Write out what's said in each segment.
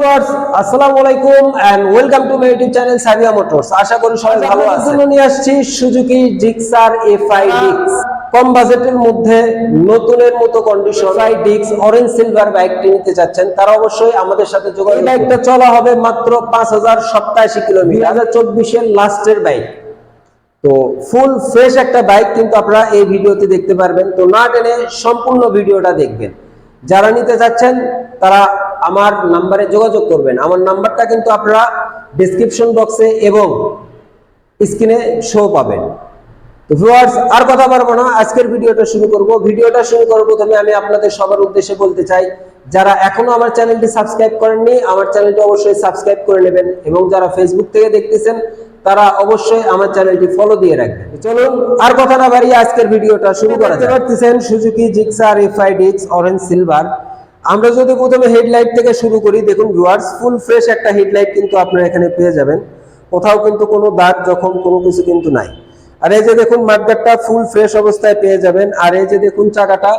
Viewers আসসালামু আলাইকুম and welcome to my YouTube channel Sabiya Motors আশা করি সবাই ভালো আছেন। নিয়ে আসছি সুজুকি জিক্সার এফআই ডিক্স কম বাজেটের মধ্যে নতুনের মতো কন্ডিশন এফআই ডিক্স অরেঞ্জ সিলভার বাইকটি নিতে চাচ্ছেন তারা অবশ্যই আমাদের সাথে যোগাযোগ বাইকটা চলা হবে মাত্র পাঁচ হাজার সপ্তাশি কিলোমিটার। দুই হাজার চব্বিশের লাস্টের বাইক তো ফুল ফ্রেশ একটা বাইক কিন্তু আপনারা এই ভিডিওতে দেখতে পারবেন। তো না টেনে সম্পূর্ণ ভিডিওটা দেখবেন। যারা নিতে চাচ্ছেন তারা আমার নাম্বারে যোগাযোগ করবেন। আমার নাম্বারটা কিন্তু আপনারা ডিসক্রিপশন বক্সে এবং স্ক্রিনে শো পাবেন। ভিউয়ার্স আর কথা পারব না, আজকের ভিডিওটা শুরু করব। ভিডিওটা শুরু করার প্রথমে আমি আপনাদের সবার উদ্দেশ্যে বলতে চাই, যারা এখনও আমার চ্যানেলটি সাবস্ক্রাইব করেননি, আমার চ্যানেলটি অবশ্যই সাবস্ক্রাইব করে নেবেন এবং যারা ফেসবুক থেকে দেখতেছেন, তারা অবশ্যই আমার চ্যানেলটি ফলো দিয়ে রাখবেন। চলুন, আর কথা না বাড়িয়ে আজকের ভিডিওটা শুরু করা যাক। সুজুকি জিক্সার এফআই ডিক্স অরেঞ্জ সিলভার আমরা যদি প্রথমে হেডলাইট থেকে শুরু করি, দেখুন ভিউয়ার্স ফুল ফ্রেশ একটা হেডলাইট কিন্তু আপনারা এখানে পেয়ে যাবেন। কোথাও কিন্তু কোনো দাগ, জখম, কোনো কিছু কিন্তু নাই। আর এই যে দেখুন মাঠগাটটা ফুল ফ্রেশ অবস্থায় পেয়ে যাবেন। আর এই যে দেখুন চাকাটা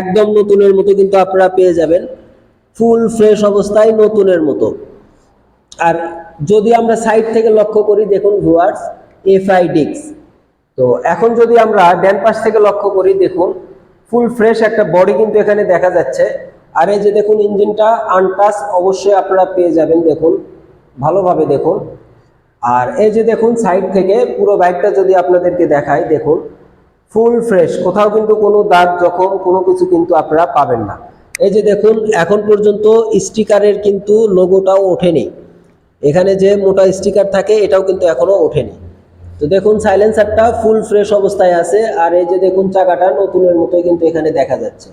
একদম নতুনের মতো কিন্তু আপনারা পেয়ে যাবেন। ফুল ফ্রেশ অবস্থায় নতুনের মতো। আর যদি আমরা সাইড থেকে লক্ষ্য করি, দেখুন ভিউয়ার্স এফআই ডিক্স তো এখন যদি আমরা ড্যান পাশ থেকে লক্ষ্য করি, দেখুন ফুল ফ্রেশ একটা বডি কিন্তু এখানে দেখা যাচ্ছে। আর এই যে দেখুন ইঞ্জিনটা আনটাস অবশ্যই আপনারা পেয়ে যাবেন, দেখুন, ভালোভাবে দেখুন। আর এই যে দেখুন সাইড থেকে পুরো বাইকটা যদি আপনাদেরকে দেখায় দেখুন, ফুল ফ্রেশ, কোথাও কিন্তু কোনো দাগ জখম, কোনো কিছু কিন্তু আপনারা পাবেন না। এই যে দেখুন, এখন পর্যন্ত স্টিকারের কিন্তু লোগোটাও ওঠেনি। এখানে যে মোটা স্টিকার থাকে, এটাও কিন্তু এখনও ওঠেনি। তো দেখুন, সাইলেন্সারটা ফুল ফ্রেশ অবস্থায় আছে, আর এই যে দেখুন চাকাটা নতুনের মতোই কিন্তু এখানে দেখা যাচ্ছে।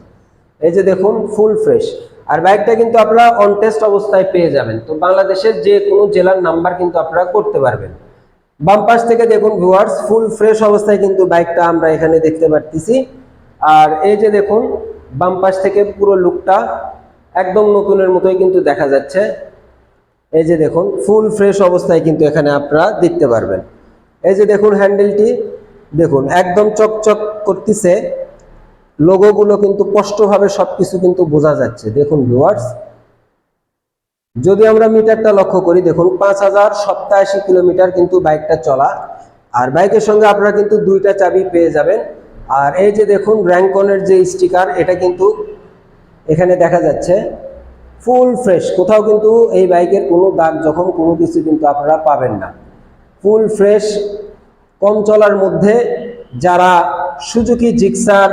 এই যে দেখুন ফুল ফ্রেশ আর বাইকটা কিন্তু আপনারা অন টেস্ট অবস্থায় পেয়ে যাবেন। তো বাংলাদেশের যে কোনো জেলার নাম্বার কিন্তু আপনারা করতে পারবেন। বাম পাশ থেকে দেখুন ভিউয়ার্স ফুল ফ্রেশ অবস্থায় কিন্তু বাইকটা আমরা এখানে দেখতে পারতেছি। আর এই যে দেখুন, বাম পাশ থেকে পুরো লুকটা একদম নতুনের মতোই কিন্তু দেখা যাচ্ছে। এই যে দেখুন ফুল ফ্রেশ অবস্থায় কিন্তু এখানে আপনারা দেখতে পারবেন। এই যে দেখুন হ্যান্ডেলটি দেখুন, একদম চকচক করতেছে। লোগোগুলো কিন্তু স্পষ্টভাবে সবকিছু কিন্তু বোঝা যাচ্ছে। দেখুন ভিউয়ার্স যদি আমরা মিটারটা লক্ষ্য করি, দেখুন পাঁচ হাজার সপ্তাশি কিলোমিটার কিন্তু বাইকটা চলা। আর বাইকের সঙ্গে আপনারা কিন্তু দুইটা চাবি পেয়ে যাবেন। আর এই যে দেখুন র্যাঙ্কনের যে স্টিকার, এটা কিন্তু এখানে দেখা যাচ্ছে ফুল ফ্রেশ। কোথাও কিন্তু এই বাইকের কোনো দাগ যখন কোনো কিছু কিন্তু আপনারা পাবেন না। ফুল ফ্রেশ, কম চলার মধ্যে যারা সুজুকি জিক্সার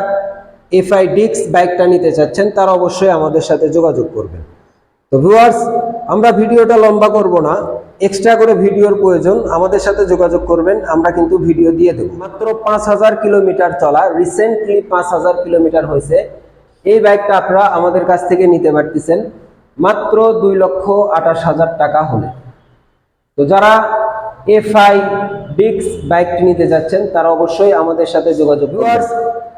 এফআই ডিক্স বাইকটা নিতে চাচ্ছেন, তারা অবশ্যই আমাদের সাথে যোগাযোগ করবেন। তো ভিউয়ার্স, আমরা ভিডিওটা লম্বা করব না, এক্সট্রা করে ভিডিওর প্রয়োজন, আমাদের সাথে যোগাযোগ করবেন, আমরা কিন্তু ভিডিও দিয়ে দেব। মাত্র পাঁচ হাজার কিলোমিটার চলা রিসেন্টলি পাঁচ হাজার কিলোমিটার হয়েছে, এই বাইকটা আপনারা আমাদের কাছ থেকে নিতে পারতেছেন, মাত্র দুই লক্ষ আঠাশ হাজার টাকা হলে। তো যারা এফআই ডিক্স বাইকটি নিতে যাচ্ছেন, তারা অবশ্যই আমাদের সাথে যোগাযোগ ভিউয়ার্স